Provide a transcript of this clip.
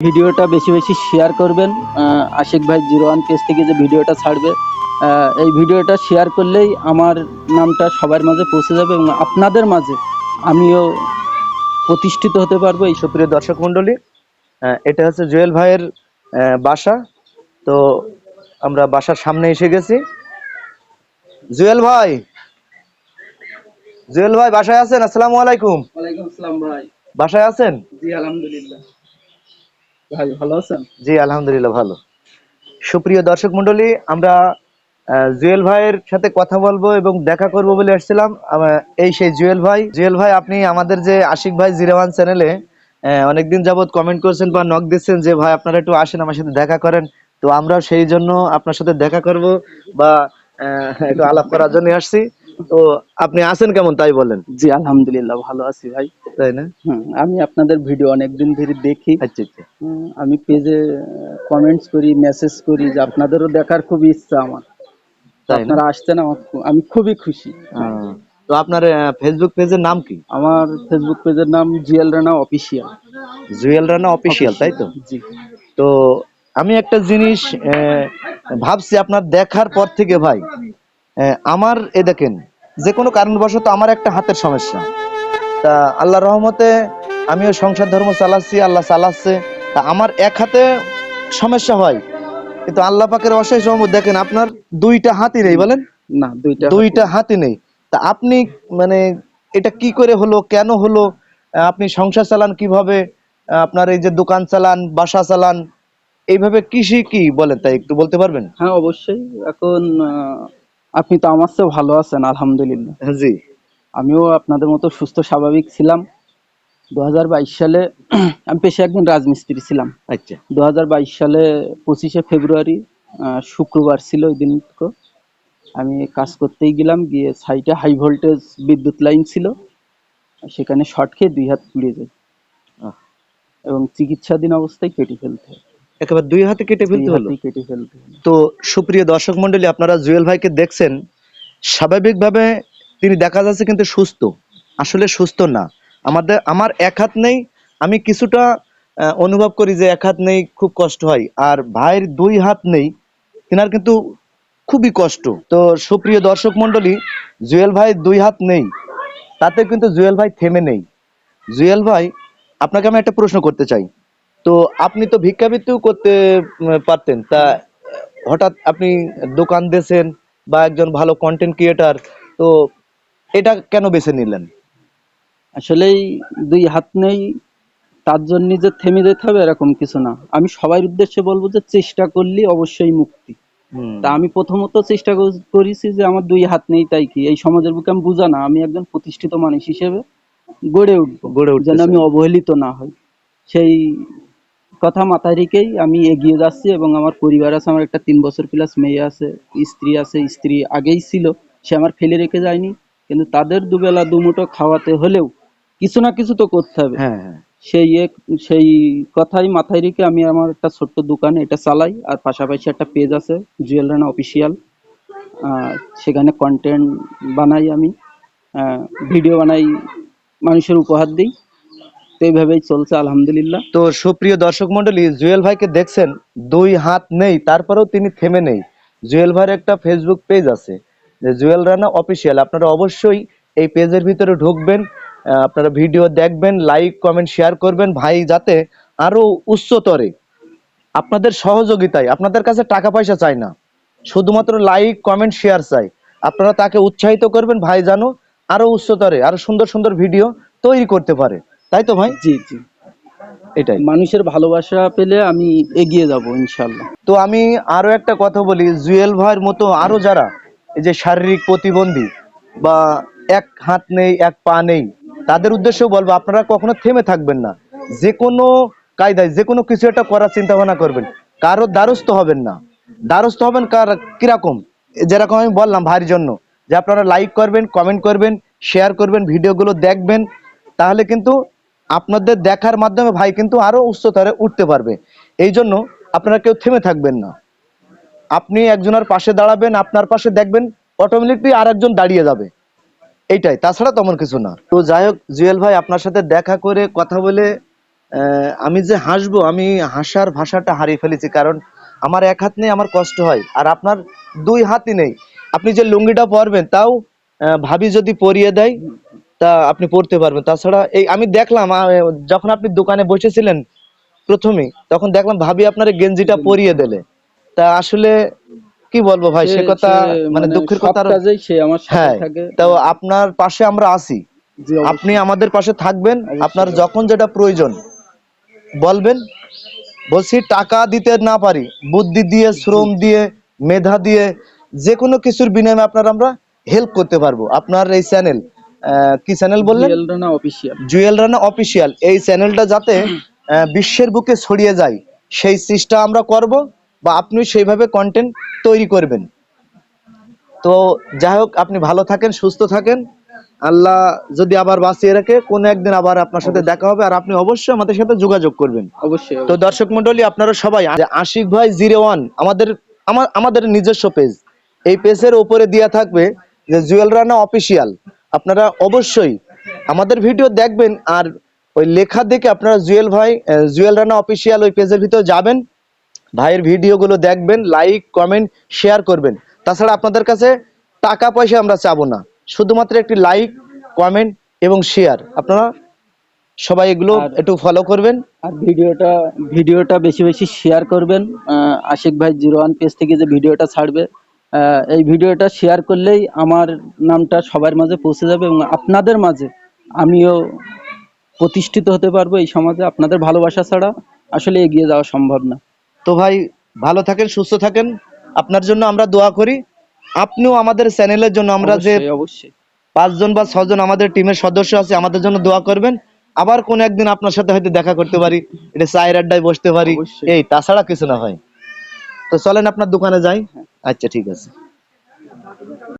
ভিডিওটা বেশি বেশি শেয়ার করবেন আশিক ভাই জিরো ওয়ান পেজ থেকে যে ভিডিওটা ছাড়বে এই ভিডিওটা শেয়ার করলেই আমার নামটা সবার মাঝে পৌঁছে যাবে এবং আপনাদের মাঝে আমিও প্রতিষ্ঠিত হতে পারব এই সুপ্রিয় দর্শক মন্ডলী এটা হচ্ছে জুয়েল ভাইয়ের বাসা। তো আমরা বাসার সামনে এসে গেছি। জুয়েল ভাই জুয়েল ভাই বাসায় আছেন? আসসালামু আলাইকুম। ওয়ালাইকুম আসসালাম ভাই। বাসায় আছেন? জি আলহামদুলিল্লাহ। ভাই ভালো আছেন? জি আলহামদুলিল্লাহ ভালো। সুপ্রিয় দর্শক মন্ডলী আমরা জুয়েল ভাইয়ের সাথে কথা বলব এবং দেখা করব বলে আসছিলাম। এই সেই জুয়েল ভাই। জুয়েল ভাই আপনি আমাদের যে আশিক ভাই জিরাওয়ান চ্যানেলে অনেকদিন যাবত কমেন্ট করছেন বা নক দিচ্ছেন যে ভাই আপনারা একটু আসেন আমার সাথে দেখা করেন। তো আমরা সেই জন্য আপনার সাথে দেখা করব বা একটু আলাপ করার জন্য আসছি। তো আপনি আছেন কেমন? তাই বলেন। জি আলহামদুলিল্লাহ ভালো আছি ভাই। তাই না? আমি আপনাদের ভিডিও অনেকদিন ধরে দেখি। আচ্ছা আচ্ছা। আমি পেজে কমেন্টস করি মেসেজ করি যে আপনাদেরও দেখার খুব ইচ্ছা আমার। আপনারা আসছেন আমার আমি খুবই খুশি। তো আপনার ফেসবুক পেজের নাম কি? আমার ফেসবুক পেজের নাম জুয়েল রানা অফিসিয়াল জুয়েল রানা অফিসিয়াল তাই তো? জি। তো আমি একটা জিনিস ভাবছি আপনার দেখার পর থেকে ভাই আমার এ দেখেন যে কোনো কারণবশত আমার একটা হাতের সমস্যা। তা আল্লাহ রহমতে আমিও সংসার ধর্ম চালাচ্ছি আল্লাহ চালাচ্ছে। তা আমার এক হাতে সমস্যা হয় কিন্তু আল্লাহ পাকের অশেষ রহমত দেখেন আপনার দুইটা হাতই নেই বলেন। না দুইটা দুইটা হাতই নেই। তা আপনি মানে এটা কি করে হলো কেন হলো আপনি সংসার চালান কীভাবে আপনার এই যে দোকান চালান বাসা চালান এইভাবে কৃষি কি বলেন তাই একটু বলতে পারবেন? হ্যাঁ অবশ্যই। এখন আপনি তো আমার চেয়ে ভালো আছেন আলহামদুলিল্লাহ। জি। আমিও আপনাদের মতো সুস্থ স্বাভাবিক ছিলাম। দু হাজার বাইশ সালে আমি পেশে একজন রাজমিস্ত্রি ছিলাম। আচ্ছা। দু হাজার বাইশ সালে পঁচিশে ফেব্রুয়ারি শুক্রবার ছিল ওই দিন আমি কাজ করতেই গেলাম গিয়ে সাইটে হাই ভোল্টেজ বিদ্যুৎ লাইন ছিল। সেখানে শর্ট খেয়ে দুই হাত পুড়ে যায়। এবং চিকিৎসাধীন অবস্থায় কেটে ফেলতে হয়। একেবারে দুই হাতে কেটে ফেলতে হলো? কেটে ফেলতে তো সুপ্রিয় দর্শক মন্ডলী আপনারা জুয়েল ভাইকে দেখছেন। স্বাভাবিকভাবে তিনি দেখা যাচ্ছে কিন্তু সুস্থ। আসলে সুস্থ না। আমাদের, আমার এক হাত নেই, আমি কিছুটা অনুভব করি যে এক হাত নেই খুব কষ্ট হয়। আর ভাইয়ের দুই হাত নেই, তেনার কিন্তু খুবই কষ্ট। তো সুপ্রিয় দর্শক মন্ডলী জুয়েল ভাই দুই হাত নেই তাতে কিন্তু জুয়েল ভাই থেমে নেই। জুয়েল ভাই, আপনাকে আমি একটা প্রশ্ন করতে চাই। তো আপনি তো ভিক্ষাবৃত্তিও করতে পারতেন। তা হঠাৎ আপনি দোকান দিয়েছেন বা একজন ভালো কন্টেন্ট ক্রিয়েটার তো এটা কেন বেছে নিলেন? আসলেই দুই হাত নেই তার জন্য যে থেমে যেতে হবে এরকম কিছু না। আমি সবার উদ্দেশ্যে বলব যে চেষ্টা করলে অবশ্যই মুক্তি। তা আমি প্রথমত চেষ্টা করেছি যে আমার দুই হাত নেই তাই কি? এই সমাজের বুকে আমি বুঝা না আমি একজন প্রতিষ্ঠিত মানুষ হিসেবে গড়ে উঠবো। গড়ে উঠতে যেন আমি অবহেলিত না হই। সেই কথা মাথায় রেখেই আমি এগিয়ে যাচ্ছি এবং আমার পরিবার আছে আমার একটা তিন বছর প্লাস মেয়ে আছে স্ত্রী আছে স্ত্রী আগেই ছিল সে আমার ফেলে রেখে যায়নি। কিন্তু তাদের দুবেলা দুমুঠো খাওয়াতে হলেও কিছু না কিছু তো করতে হবে। হ্যাঁ হ্যাঁ। সেই এক সেই কথাই মাথায় রেখে আমি আমার একটা ছোট্ট দোকান এটা চালাই আর পাশাপাশি একটা পেজ আছে জুয়েল রানা অফিসিয়াল সেখানে কন্টেন্ট বানাই আমি। ভিডিও বানাই মানুষের উপহার দিই। তো এইভাবেই চলছে আলহামদুলিল্লাহ। তো সুপ্রিয় দর্শক মন্ডলী জুয়েল ভাইকে দেখছেন দুই হাত নেই তারপরেও তিনি থেমে নেই। জুয়েল ভাইয়ের একটা ফেসবুক পেজ আছে। যে জুয়েল রানা অফিসিয়াল আপনারা অবশ্যই এই পেজের ভিতরে ঢুকবেন আপনারা ভিডিও দেখবেন লাইক কমেন্ট শেয়ার করবেন। ভাই যাতে আরও উচ্চতরে আপনাদের সহযোগিতায় আপনাদের কাছে টাকা পয়সা চাই না শুধুমাত্র লাইক কমেন্ট শেয়ার চাই। আপনারা তাকে উৎসাহিত করবেন ভাই জানো আরও উচ্চতরে আরও সুন্দর সুন্দর ভিডিও তৈরি করতে পারে। তাই তো ভাই? জি জি। এটাই। মানুষের ভালোবাসা পেলে আমি এগিয়ে যাব ইনশাল্লাহ তো আমি আরও একটা কথা বলি জুয়েল ভাইয়ের মতো আরও যারা এই যে শারীরিক প্রতিবন্ধী বা এক হাত নেই, এক পা নেই, তাদের উদ্দেশ্যেও বলব, আপনারা কখনো থেমে থাকবেন না। যে কোনো কায়দায়, যে কোনো কিছু একটা করার চিন্তা ভাবনা করবেন। কারও দ্বারস্থ হবেন না। দ্বারস্থ হবেন কার, কীরকম? যেরকম আমি বললাম, ভাইয়ের জন্য, যে আপনারা লাইক করবেন কমেন্ট করবেন শেয়ার করবেন, ভিডিওগুলো দেখবেন, তাহলে কিন্তু আপনাদের দেখার মাধ্যমে ভাই কিন্তু আরও উচ্চতরে উঠতে পারবে। এই জন্য আপনারা কেউ থেমে থাকবেন না। আপনি একজনের পাশে দাঁড়াবেন, আপনার পাশে দেখবেন অটোমেটিকলি আর একজন দাঁড়িয়ে যাবে। এইটাই, তাছাড়া তেমন কিছু না। তো যাই হোক, জুয়েল ভাই, আপনার সাথে দেখা করে কথা বলে আমি যে হাসবো, আমি হাসার ভাষাটা হারিয়ে ফেলেছি, কারণ আমার এক হাত নেই, আমার কষ্ট হয়, আর আপনার দুই হাতই নেই। আপনি যে লুঙ্গিটা পরবেন, তাও ভাবি যদি পরিয়ে দেয়, তা আপনি পড়তে পারবেন। তাছাড়া এই, আমি দেখলাম যখন আপনি দোকানে বসেছিলেন প্রথমেই তখন দেখলাম ভাবি আপনার গেঞ্জিটা পরিয়ে দিলে। তা আসলে কি বলব ভাই সে কথা মানে দুঃখের কথা সে আমার সাথে হ্যাঁ থাকে। তো আপনার পাশে আমরা আছি। আপনি আমাদের পাশে থাকবেন আপনার যখন যেটা প্রয়োজন। বলবেন বলছি টাকা দিতে না পারি বুদ্ধি দিয়ে শ্রম দিয়ে মেধা দিয়ে যে কোনো কিছুর বিনিময়ে আপনার আমরা হেল্প করতে পারব। আপনার এই চ্যানেল কি চ্যানেল বললেন? জুয়েল রানা অফিসিয়াল জুয়েল রানা অফিসিয়াল এই চ্যানেলটা যাতে বিশ্বের বুকে ছড়িয়ে যায় সেই চেষ্টা আমরা করব। বা আপনি সেইভাবে কন্টেন্ট তৈরি করবেন। তো যাই হোক আপনি ভালো থাকেন সুস্থ থাকেন। আল্লাহ যদি আবার বাঁচিয়ে রাখে কোনো একদিন আবার আপনার সাথে দেখা হবে আর আপনি অবশ্যই আমাদের সাথে যোগাযোগ করবেন। অবশ্যই তো দর্শক মন্ডলী আপনারা সবাই আশিক ভাই জিরো ওয়ান আমাদের আমার আমাদের নিজস্ব পেজ এই পেজের উপরে দেওয়া থাকবে যে জুয়েল রানা অফিসিয়াল আপনারা অবশ্যই আমাদের ভিডিও দেখবেন আর ওই লেখা দেখে আপনারা জুয়েল ভাই জুয়েল রানা অফিসিয়াল ওই পেজের ভিতরে যাবেন। ভাইয়ের ভিডিওগুলো দেখবেন লাইক কমেন্ট শেয়ার করবেন। তাছাড়া আপনাদের কাছে টাকা পয়সা আমরা চাবো না। শুধুমাত্র একটি লাইক কমেন্ট এবং শেয়ার আপনারা সবাই এগুলো একটু ফলো করবেন। আর ভিডিওটা ভিডিওটা বেশি বেশি শেয়ার করবেন। আশিক ভাই জিরো ওয়ান পেজ থেকে যে ভিডিওটা ছাড়বে আহ, এই ভিডিওটা শেয়ার করলেই আমার নামটা সবার মাঝে পৌঁছে যাবে এবং আপনাদের মাঝে আমিও প্রতিষ্ঠিত হতে পারব এই সমাজে। আপনাদের ভালোবাসা ছাড়া আসলে এগিয়ে যাওয়া সম্ভব না। তো ভাই ভালো থাকেন সুস্থ থাকেন। আপনার জন্য আমরা দোয়া করি। আপনিও আমাদের চ্যানেলের জন্য আমরা যে অবশ্যই, পাঁচজন বা ছজন আমাদের টিমের সদস্য আছে আমাদের জন্য দোয়া করবেন। আবার কোন একদিন আপনার সাথে হয়তো দেখা করতে পারি এটা চায়ের আড্ডায় বসতে পারি। এই তাছাড়া কিছু না হয় তো চলেন আপনার দোকানে যাই। আচ্ছা ঠিক আছে।